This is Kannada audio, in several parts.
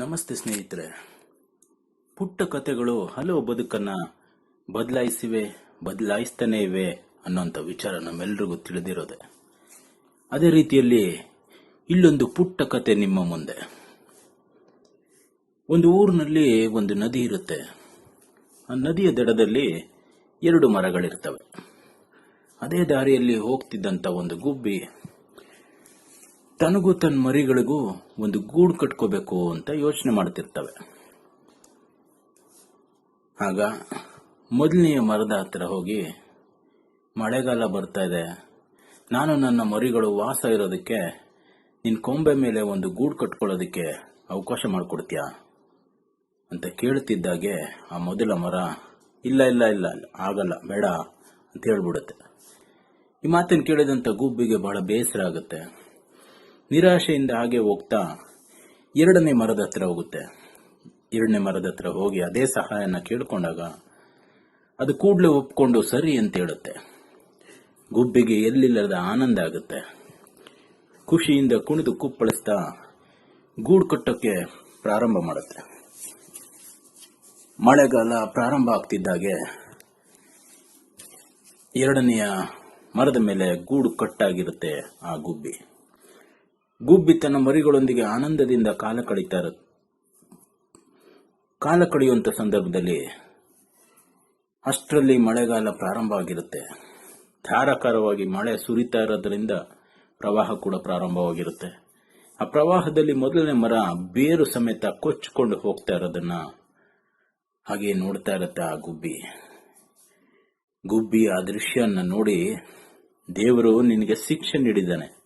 ನಮಸ್ತೆ ಸ್ನೇಹಿತರೆ. ಪುಟ್ಟ ಕಥೆಗಳು ಹಲವು ಬದುಕನ್ನು ಬದಲಾಯಿಸಿವೆ, ಬದಲಾಯಿಸ್ತಾನೆ ಇವೆ ಅನ್ನೋಂಥ ವಿಚಾರ ನಮ್ಮೆಲ್ರಿಗೂ ತಿಳಿದಿರೋದೆ. ಅದೇ ರೀತಿಯಲ್ಲಿ ಇಲ್ಲೊಂದು ಪುಟ್ಟ ಕತೆ ನಿಮ್ಮ ಮುಂದೆ. ಒಂದು ಊರಿನಲ್ಲಿ ಒಂದು ನದಿ ಇರುತ್ತೆ. ಆ ನದಿಯ ದಡದಲ್ಲಿ ಎರಡು ಮರಗಳಿರ್ತವೆ. ಅದೇ ದಾರಿಯಲ್ಲಿ ಹೋಗ್ತಿದ್ದಂಥ ಒಂದು ಗುಬ್ಬಿ ತನಗೂ ತನ್ನ ಮರಿಗಳಿಗೂ ಒಂದು ಗೂಡು ಕಟ್ಕೋಬೇಕು ಅಂತ ಯೋಚನೆ ಮಾಡ್ತಿರ್ತವೆ. ಆಗ ಮೊದಲನೆಯ ಮರದ ಹತ್ತಿರ ಹೋಗಿ, ಮಳೆಗಾಲ ಬರ್ತಾ ಇದೆ. ನಾನು ನನ್ನ ಮರಿಗಳು ವಾಸ ಇರೋದಕ್ಕೆ ನಿನ್ನ ಕೊಂಬೆ ಮೇಲೆ ಒಂದು ಗೂಡು ಕಟ್ಕೊಳ್ಳೋದಕ್ಕೆ ಅವಕಾಶ ಮಾಡಿಕೊಡ್ತೀಯಾ? ಅಂತ ಕೇಳ್ತಿದ್ದಾಗೆ ಆ ಮೊದಲ ಮರ, ಇಲ್ಲ ಇಲ್ಲ ಇಲ್ಲ, ಆಗಲ್ಲ, ಬೇಡ, ಅಂತ ಹೇಳ್ಬಿಡುತ್ತೆ. ಈ ಮಾತನ್ನು ಕೇಳಿದಂಥ ಗುಬ್ಬಿಗೆ ಬಹಳ ಬೇಸರ ಆಗುತ್ತೆ. ನಿರಾಶೆಯಿಂದ ಹಾಗೆ ಹೋಗ್ತಾ ಎರಡನೇ ಮರದ ಹತ್ರ ಹೋಗುತ್ತೆ. ಎರಡನೇ ಮರದ ಹತ್ರ ಹೋಗಿ ಅದೇ ಸಹಾಯನ ಕೇಳಿಕೊಂಡಾಗ ಅದು ಕೂಡಲೇ ಒಪ್ಕೊಂಡು ಸರಿ ಅಂತ ಹೇಳುತ್ತೆ. ಗುಬ್ಬಿಗೆ ಎಲ್ಲಿಲ್ಲದ ಆನಂದ ಆಗುತ್ತೆ. ಖುಷಿಯಿಂದ ಕುಣಿದು ಕುಪ್ಪಳಿಸ್ತಾ ಗೂಡು ಕಟ್ಟೋಕ್ಕೆ ಪ್ರಾರಂಭ ಮಾಡುತ್ತೆ. ಮಳೆಗಾಲ ಪ್ರಾರಂಭ ಆಗ್ತಿದ್ದಾಗೆ ಎರಡನೆಯ ಮರದ ಮೇಲೆ ಗೂಡು ಕಟ್ಟಾಗಿರುತ್ತೆ ಆ ಗುಬ್ಬಿ. ಗುಬ್ಬಿ ತನ್ನ ಮರಿಗಳೊಂದಿಗೆ ಆನಂದದಿಂದ ಕಾಲ ಕಳೀತಾ ಕಾಲ ಕಳೆಯುವಂಥ ಸಂದರ್ಭದಲ್ಲಿ ಅಷ್ಟರಲ್ಲಿ ಮಳೆಗಾಲ ಪ್ರಾರಂಭ ಆಗಿರುತ್ತೆ. ಧಾರಾಕಾರವಾಗಿ ಮಳೆ ಸುರಿತಾ ಇರೋದ್ರಿಂದ ಪ್ರವಾಹ ಕೂಡ ಪ್ರಾರಂಭವಾಗಿರುತ್ತೆ. ಆ ಪ್ರವಾಹದಲ್ಲಿ ಮೊದಲನೇ ಮರ ಬೇರು ಸಮೇತ ಕೊಚ್ಚಿಕೊಂಡು ಹೋಗ್ತಾ ಇರೋದನ್ನ ಹಾಗೆ ನೋಡ್ತಾ ಇರುತ್ತೆ ಆ ಗುಬ್ಬಿ. ಗುಬ್ಬಿ ಆ ದೃಶ್ಯವನ್ನು ನೋಡಿ ದೇವರು ನಿನಗೆ ಶಿಕ್ಷೆ ನೀಡಿದ್ದಾನೆ.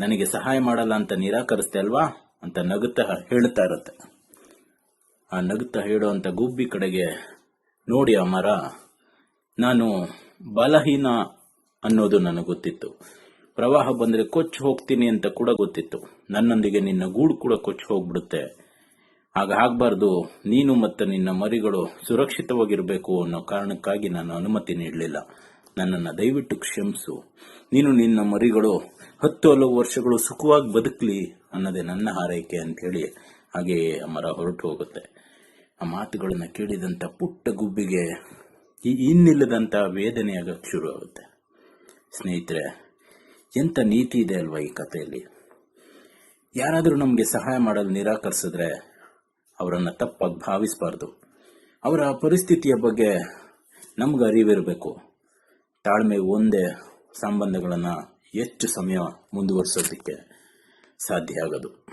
ನನಗೆ ಸಹಾಯ ಮಾಡಲ್ಲ ಅಂತ ನಿರಾಕರಿಸ್ತೆ ಅಲ್ವಾ ಅಂತ ನಗುತ್ತಾ ಹೇಳ್ತಾ ಇರುತ್ತೆ. ಆ ನಗುತ್ತಾ ಹೇಳುವಂತ ಗುಬ್ಬಿ ಕಡೆಗೆ ನೋಡಿ ಆ ಮರ, ನಾನು ಬಲಹೀನ ಅನ್ನೋದು ನನಗೆ ಗೊತ್ತಿತ್ತು. ಪ್ರವಾಹ ಬಂದ್ರೆ ಕೊಚ್ಚಿ ಹೋಗ್ತೀನಿ ಅಂತ ಕೂಡ ಗೊತ್ತಿತ್ತು. ನನ್ನೊಂದಿಗೆ ನಿನ್ನ ಗೂಡು ಕೂಡ ಕೊಚ್ಚಿ ಹೋಗ್ಬಿಡುತ್ತೆ. ಆಗ ಆಗಬಾರ್ದು, ನೀನು ಮತ್ತು ನಿನ್ನ ಮರಿಗಳು ಸುರಕ್ಷಿತವಾಗಿರಬೇಕು ಅನ್ನೋ ಕಾರಣಕ್ಕಾಗಿ ನಾನು ಅನುಮತಿ ನೀಡಲಿಲ್ಲ. ನನ್ನನ್ನು ದಯವಿಟ್ಟು ಕ್ಷಮಿಸು. ನೀನು ನಿನ್ನ ಮರಿಗಳು ಹತ್ತು ಹಲವು ವರ್ಷಗಳು ಸುಖವಾಗಿ ಬದುಕಲಿ ಅನ್ನೋದೇ ನನ್ನ ಹಾರೈಕೆ ಅಂತ ಹೇಳಿ ಹಾಗೆ ಆ ಮರ ಹೊರಟು ಹೋಗುತ್ತೆ. ಆ ಮಾತುಗಳನ್ನು ಕೇಳಿದಂಥ ಪುಟ್ಟ ಗುಬ್ಬಿಗೆ ಈ ಇನ್ನಿಲ್ಲದಂಥ ವೇದನೆ ಆಗಕ್ಕೆ ಶುರು ಆಗುತ್ತೆ. ಸ್ನೇಹಿತರೆ, ಎಂಥ ನೀತಿ ಇದೆ ಅಲ್ವಾ ಈ ಕಥೆಯಲ್ಲಿ? ಯಾರಾದರೂ ನಮಗೆ ಸಹಾಯ ಮಾಡಲು ನಿರಾಕರಿಸಿದ್ರೆ ಅವರನ್ನು ತಪ್ಪಾಗಿ ಭಾವಿಸಬಾರ್ದು. ಅವರ ಪರಿಸ್ಥಿತಿಯ ಬಗ್ಗೆ ನಮ್ಗೆ ಅರಿವಿರಬೇಕು. ತಾಳ್ಮೆ ಒಂದೇ ಸಂಬಂಧಗಳನ್ನು ಹೆಚ್ಚು ಸಮಯ ಮುಂದುವರಿಸೋದಕ್ಕೆ ಸಾಧ್ಯ ಆಗೋದು.